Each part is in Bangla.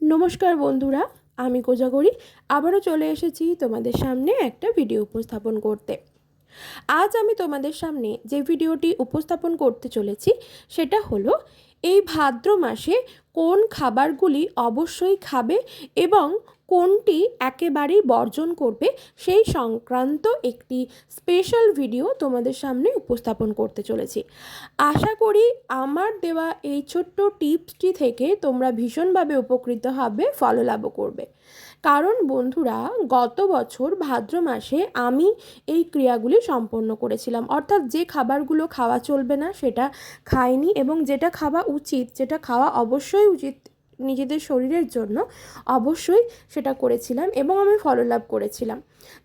নমস্কার বন্ধুরা, আমি কোজাগরি। আবারও চলে এসেছি তোমাদের সামনে একটা ভিডিও উপস্থাপন করতে। আজ আমি তোমাদের সামনে যে ভিডিওটি উপস্থাপন করতে চলেছি, সেটা হলো এই ভাদ্র মাসে কোন খাবারগুলি অবশ্যই খাবে এবং কোনটি একেবারেই বর্জন করবে সেই সংক্রান্ত একটি স্পেশাল ভিডিও তোমাদের সামনে উপস্থাপন করতে চলেছি। আশা করি আমার দেওয়া এই ছোট্ট টিপসটি থেকে তোমরা ভীষণভাবে উপকৃত হবে ফললাভও করবে। কারণ বন্ধুরা, গত বছর ভাদ্র মাসে আমি এই ক্রিয়াগুলি সম্পন্ন করেছিলাম। অর্থাৎ যে খাবারগুলো খাওয়া চলবে না সেটা খাইনি এবং যেটা খাওয়া উচিত, যেটা খাওয়া অবশ্যই উচিত নিজেদের শরীরের জন্য অবশ্যই সেটা করেছিলাম এবং আমি ফললাভ করেছিলাম।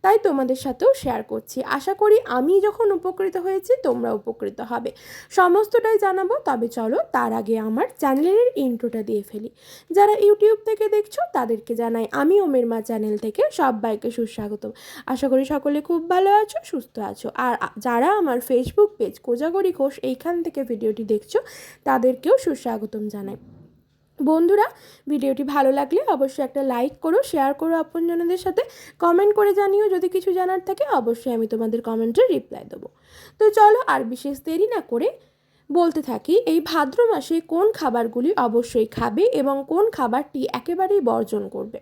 তাই তোমাদের সাথেও শেয়ার করছি। আশা করি আমি যখন উপকৃত হয়েছি, তোমরা উপকৃত হবে। সমস্তটাই জানাব, তবে চলো তার আগে আমার চ্যানেলের ইন্ট্রোটা দিয়ে ফেলি। যারা ইউটিউব থেকে দেখছ, তাদেরকে জানাই, আমি ওমের মা চ্যানেল থেকে সবাইকে সুস্বাগতম। আশা করি সকলে খুব ভালো আছো, সুস্থ আছো। আর যারা আমার ফেসবুক পেজ কোজাগরি ঘোষ, এইখান থেকে ভিডিওটি দেখছ, তাদেরকেও সুস্বাগতম জানাই। বন্ধুরা, ভিডিওটি ভালো লাগলে অবশ্যই একটা লাইক করো শেয়ার করো আপনজনদের সাথে। কমেন্ট করে জানিও, যদি কিছু জানার থাকে, অবশ্যই আমি তোমাদের কমেন্টে রিপ্লাই দেবো। তো চলো আর বিশেষ দেরি না করে বলতে থাকি, এই ভাদ্র মাসে কোন খাবারগুলি অবশ্যই খাবে এবং কোন খাবারটি একেবারেই বর্জন করবে?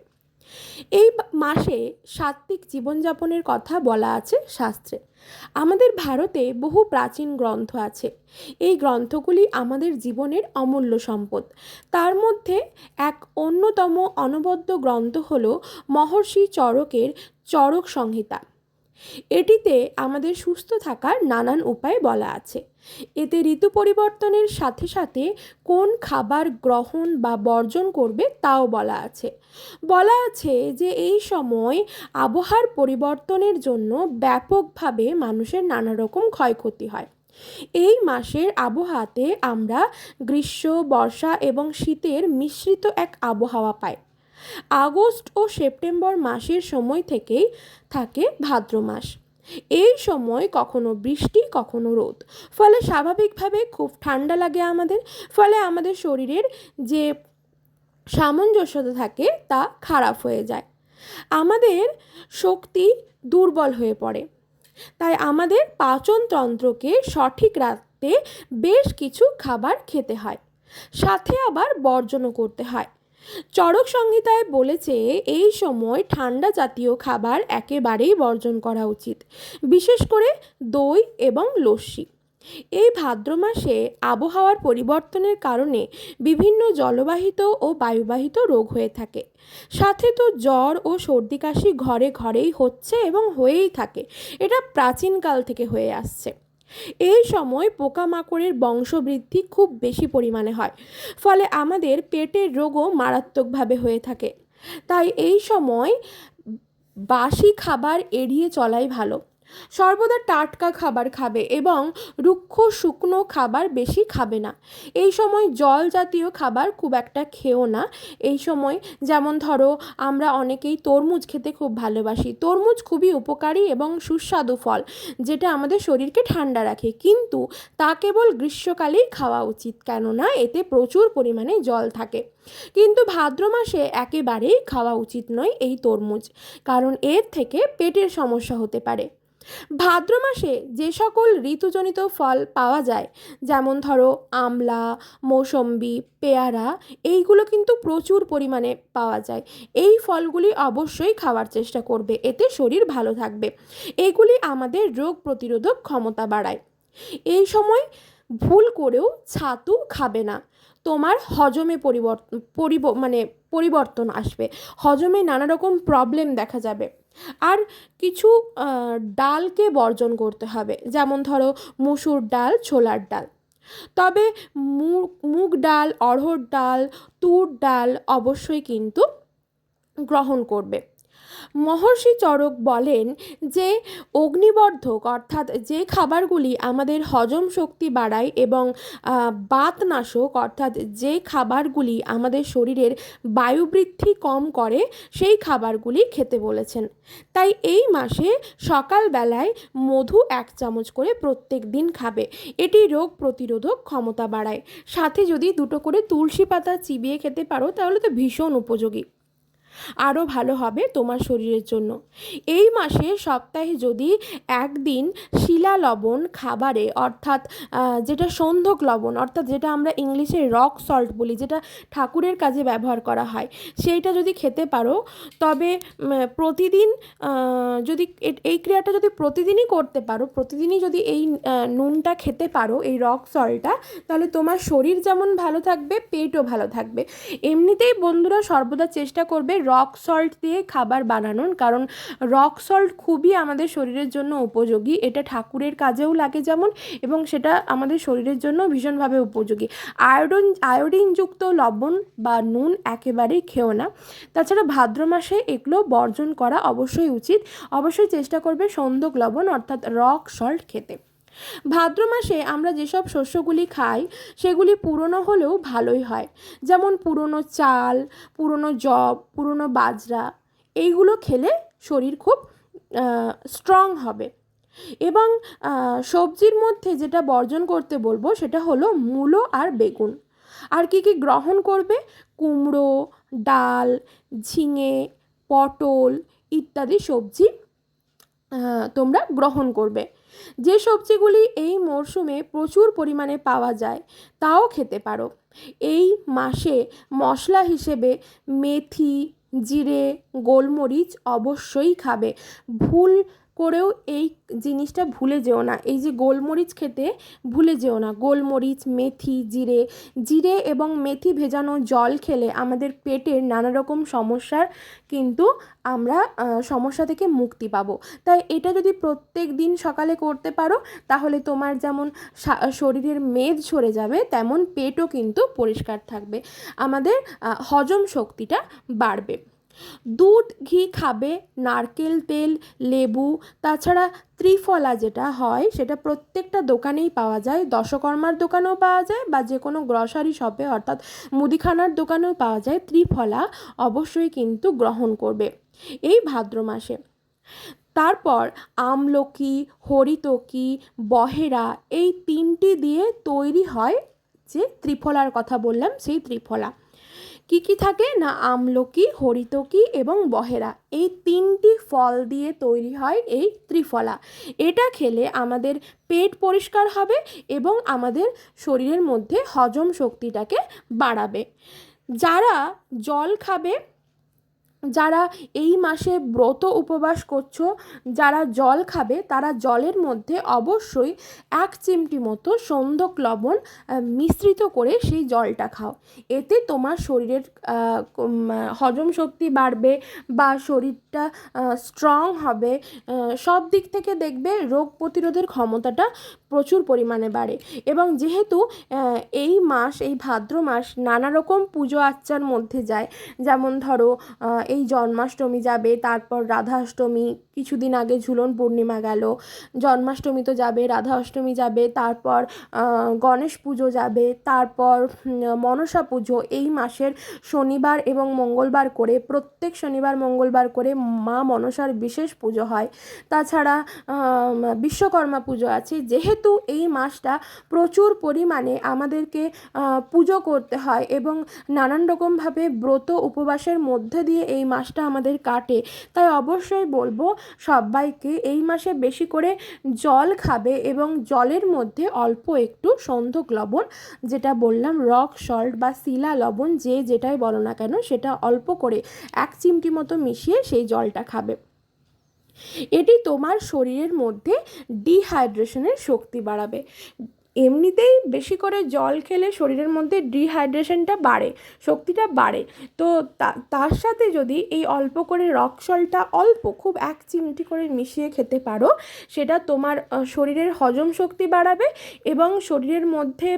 এই মাসে সাত্ত্বিক জীবনযাপনের কথা বলা আছে শাস্ত্রে। আমাদের ভারতে বহু প্রাচীন গ্রন্থ আছে। এই গ্রন্থগুলি আমাদের জীবনের অমূল্য সম্পদ। তার মধ্যে এক অন্যতম অনবদ্য গ্রন্থ হল মহর্ষি চরকের চরক সংহিতা। এটিতে আমাদের সুস্থ থাকার নানান উপায় বলা আছে। এতে ঋতু পরিবর্তনের সাথে সাথে কোন খাবার গ্রহণ বা বর্জন করবে তাও বলা আছে। বলা আছে যে এই সময় আবহাওয়ার পরিবর্তনের জন্য ব্যাপকভাবে মানুষের নানা রকম ক্ষয়ক্ষতি হয়। এই মাসের আবহাওয়াতে আমরা গ্রীষ্ম, বর্ষা এবং শীতের মিশ্রিত এক আবহাওয়া পাই। আগস্ট ও সেপ্টেম্বর মাসের সময় থেকেই থাকে ভাদ্র মাস। এই সময় কখনো বৃষ্টি, কখনো রোদ। ফলে স্বাভাবিকভাবে খুব ঠান্ডা লাগে আমাদের। ফলে আমাদের শরীরের যে সামঞ্জস্যতা থাকে তা খারাপ হয়ে যায়। আমাদের শক্তি দুর্বল হয়ে পড়ে। তাই আমাদের পাচনতন্ত্রকে সঠিক রাখতে বেশ কিছু খাবার খেতে হয়। সাথে আবার বর্জনও করতে হয়। চড়ক সংহিতায় বলেছে, এই সময় ঠান্ডা জাতীয় খাবার একেবারেই বর্জন করা উচিত, বিশেষ করে দই এবং লস্যি। এই ভাদ্র মাসে আবহাওয়ার পরিবর্তনের কারণে বিভিন্ন জলবাহিত ও বায়ুবাহিত রোগ হয়ে থাকে। সাথে তো জ্বর ও সর্দি কাশি ঘরে ঘরেই হচ্ছে এবং হয়েই থাকে। এটা প্রাচীনকাল থেকে হয়ে আসছে। এই সময় পোকামাকড়ের বংশবৃদ্ধি খুব বেশি পরিমাণে হয়, ফলে আমাদের পেটের রোগও মারাত্মকভাবে হয়ে থাকে। তাই এই সময় বাসি খাবার এড়িয়ে চলাই ভালো। সর্বদা টাটকা খাবার খাবে এবং রুক্ষ শুকনো খাবার বেশি খাবে না। এই সময় জল জাতীয় খাবার খুব একটা খেও না। এই সময় যেমন ধরো, আমরা অনেকেই তরমুজ খেতে খুব ভালোবাসি। তরমুজ খুবই উপকারী এবং সুস্বাদু ফল, যেটা আমাদের শরীরকে ঠান্ডা রাখে। কিন্তু তা কেবল গ্রীষ্মকালেই খাওয়া উচিত, কেননা এতে প্রচুর পরিমাণে জল থাকে। কিন্তু ভাদ্র মাসে একেবারেই খাওয়া উচিত নয় এই তরমুজ, কারণ এর থেকে পেটের সমস্যা হতে পারে। ভাদ্র মাসে যে সকল ঋতুজনিত ফল পাওয়া যায়, যেমন ধরো আমলা, মৌসম্বি, পেয়ারা, এইগুলো কিন্তু প্রচুর পরিমাণে পাওয়া যায়। এই ফলগুলি অবশ্যই খাওয়ার চেষ্টা করবে, এতে শরীর ভালো থাকবে। এগুলি আমাদের রোগ প্রতিরোধক ক্ষমতা বাড়ায়। এই সময় ভুল করেও ছাতু খাবে না। তোমার হজমে পরিবর্তন পরিব মানে পরিবর্তন আসবে। হজমে নানা রকম প্রবলেম দেখা যাবে। আর কিছু ডালকে বর্জন করতে হবে। যেমন ধরো, মুসুর ডাল, ছোলার ডাল। তবে মুগ ডাল, অড়হর ডাল, তুর ডাল অবশ্যই কিন্তু গ্রহণ করবে। মহর্ষি চরক বলেন যে অগ্নিবর্ধক অর্থাৎ যে খাবারগুলি আমাদের হজম শক্তি বাড়ায় এবং বাতনাশক অর্থাৎ যে খাবারগুলি আমাদের শরীরের বায়ুবৃদ্ধি কম করে সেই খাবারগুলি খেতে বলেছেন। তাই এই মাসে সকালবেলায় মধু এক চামচ করে প্রত্যেক দিন খাবে। এটি রোগ প্রতিরোধক ক্ষমতা বাড়ায়। সাথে যদি দুটো করে তুলসী পাতা চিবিয়ে খেতে পারো তাহলে তো ভীষণ উপযোগী। আরও ভালো হবে তোমার শরীরের জন্য। এই মাসে সপ্তাহে যদি একদিন শিলা লবণ খাবারে, অর্থাৎ যেটা সন্ধক লবণ, অর্থাৎ যেটা আমরা ইংলিশে রক সল্ট বলি, যেটা ঠাকুরের কাজে ব্যবহার করা হয়, সেইটা যদি খেতে পারো, তবে প্রতিদিন যদি এই ক্রিয়াটা যদি প্রতিদিনই করতে পারো, প্রতিদিনই যদি এই নুনটা খেতে পারো, এই রক সল্টটা, তাহলে তোমার শরীর যেমন ভালো থাকবে, পেটও ভালো থাকবে। এমনিতেই বন্ধুরা সর্বদা চেষ্টা করবে রক সল্ট দিয়ে খাবার বানানোর, কারণ রক সল্ট খুবই আমাদের শরীরের জন্য উপযোগী। এটা ঠাকুরের কাজেও লাগে যেমন, এবং সেটা আমাদের শরীরের জন্য ভীষণভাবে উপযোগী। আয়োডিন, আয়োডিনযুক্ত লবণ বা নুন একেবারেই খেও না। তাছাড়া ভাদ্র মাসে এগুলো বর্জন করা অবশ্যই উচিত। অবশ্যই চেষ্টা করবে সন্দক লবণ, অর্থাৎ রক সল্ট খেতে। ভাদ্র মাসে আমরা যেসব শস্যগুলি খাই, সেগুলি পুরনো হলেও ভালোই হয়। যেমন পুরনো চাল, পুরনো জব পুরনো বাজরা, এইগুলো খেলে শরীর খুব স্ট্রং হবে। এবং সবজির মধ্যে যেটা বর্জন করতে বলব, সেটা হলো মূলো আর বেগুন। আর কি কি গ্রহণ করবে? কুমড়ো, ডাল, ঝিঙে, পটল ইত্যাদি সবজি তোমরা গ্রহণ করবে। যে সবজিগুলি এই মরশুমে প্রচুর পরিমাণে পাওয়া যায়, তাও খেতে পারো। এই মাসে মশলা হিসেবে মেথি, জিরে, গোলমরিচ অবশ্যই খাবে। ভুল করেও এই জিনিসটা ভুলে যেও না। এই যে গোলমরিচ খেতে ভুলে যেও না। গোলমরিচ, মেথি, জিরে জিরে এবং মেথি ভেজানো জল খেলে আমাদের পেটের নানা রকম সমস্যার কিন্তু আমরা সমস্যা থেকে মুক্তি পাবো। তাই এটা যদি প্রত্যেক দিন সকালে করতে পারো, তাহলে তোমার যেমন শরীরের মেদ সরে যাবে, তেমন পেটও কিন্তু পরিষ্কার থাকবে। আমাদের হজম শক্তিটা বাড়বে। দুধ, ঘি খাবে, নারকেল তেল, লেবু, তাছাড়া ত্রিফলা যেটা হয়, সেটা প্রত্যেকটা দোকানেই পাওয়া যায়। দশকর্মার দোকানেও পাওয়া যায় বা যে কোনো গ্রসারি শপে অর্থাৎ মুদিখানার দোকানেও পাওয়া যায় ত্রিফলা, অবশ্যই কিন্তু গ্রহণ করবে এই ভাদ্র মাসে। তারপর আমলকি, হরিতকি, বহেরা এই তিনটি দিয়ে তৈরি হয় যে ত্রিফলার কথা বললাম, সেই ত্রিফলা। কি কি থাকে? না আমলকি, হরিতকি এবং বহেরা। এই তিনটি ফল দিয়ে তৈরি হয় এই ত্রিফলা। এটা খেলে আমাদের পেট পরিষ্কার হবে এবং আমাদের শরীরের মধ্যে হজম শক্তিটাকে বাড়াবে। যারা জল খাবে যারা এই মাসে ব্রত উপবাস করছ, যারা জল খাবে, তারা জলের মধ্যে অবশ্যই এক চিমটি মতো সন্ধক লবণ মিশ্রিত করে সেই জলটা খাও। এতে তোমার শরীরের হজম শক্তি বাড়বে বা শরীরটা স্ট্রং হবে সব দিক থেকে দেখবে রোগ প্রতিরোধের ক্ষমতাটা প্রচুর পরিমাণে বাড়ে। এবং যেহেতু এই মাস, এই ভাদ্র মাস নানা রকম পুজো আচ্চার মধ্যে যায়, যেমন ধরো এই জন্মাষ্টমী যাবে, তারপর রাধাষ্টমী, কিছুদিন আগে ঝুলন পূর্ণিমা গেল। জন্মাষ্টমী তো যাবে রাধা অষ্টমী যাবে, তারপর গণেশ পুজো যাবে, তারপর মনসা পুজো। এই মাসের শনিবার এবং মঙ্গলবার করে, প্রত্যেক শনিবার, মঙ্গলবার করে মা মনসার বিশেষ পুজো হয়। তাছাড়া বিশ্বকর্মা পুজো আছে। যেহেতু এই মাসটা প্রচুর পরিমাণে আমাদেরকে পুজো করতে হয় এবং নানান রকমভাবে ব্রত উপবাসের মধ্যে দিয়ে এই মাসটা আমাদের কাটে। তাই অবশ্যই বলব সবাইকে এই মাসে বেশি করে জল খাবে এবং জলের মধ্যে অল্প একটু সন্ধক লবণ, যেটা বললাম রক, সল্ট বা শিলা লবণ, যে যেটাই বলো না কেন, সেটা অল্প করে এক চিমটি মতো মিশিয়ে সেই জলটা খাবে। এটি তোমার শরীরের মধ্যে ডিহাইড্রেশনের শক্তি বাড়াবে। এমনিতেই বেশি করে জল খেলে শরীরের মধ্যে ডিহাইড্রেশনটা বাড়ে, শক্তিটা বাড়ে। তো তার সাথে যদি এই অল্প করে রক সল্টটা অল্প, খুব এক চিমটি করে মিশিয়ে খেতে পারো, সেটা তোমার শরীরের হজম শক্তি বাড়াবে এবং শরীরের মধ্যে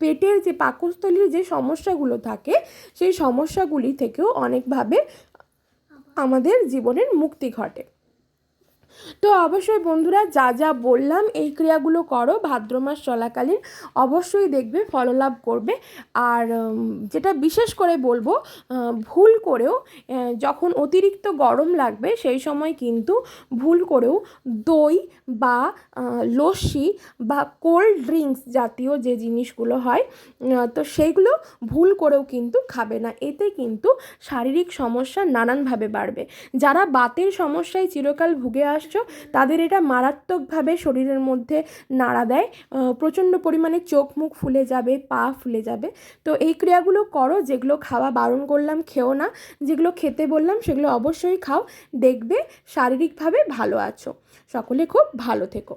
পেটের যে পাকস্থলীর যে সমস্যাগুলো থাকে, সেই সমস্যাগুলি থেকেও অনেকভাবে আমাদের জীবনের মুক্তি ঘটে। তো অবশ্যই বন্ধুরা যা যা বললাম, এই ক্রিয়াগুলো করো। ভাদ্র মাস চলাকালীন অবশ্যই দেখবে ফললাভ করবে। আর যেটা বিশেষ করে বলব ভুল করেও যখন অতিরিক্ত গরম লাগবে, সেই সময় কিন্তু ভুল করেও দই বা লস্যি বা কোল্ড ড্রিঙ্কস জাতীয় যে জিনিসগুলো হয় তো সেইগুলো ভুল করেও কিন্তু খাবে না। এতে কিন্তু শারীরিক সমস্যা নানানভাবে বাড়বে। যারা বাতের সমস্যায় চিরকাল ভুগে আসছো তাদের এটা মারাত্মকভাবে শরীরের মধ্যে নাড়া দেয়। প্রচণ্ড পরিমাণে চোখ মুখ ফুলে যাবে, পা ফুলে যাবে। তো এই ক্রিয়াগুলো করো, যেগুলো খাওয়া বারণ করলাম, খেও না। যেগুলো খেতে বললাম, সেগুলো অবশ্যই খাও। দেখবে শারীরিকভাবে ভালো আছো। সকলে খুব ভালো থেকো।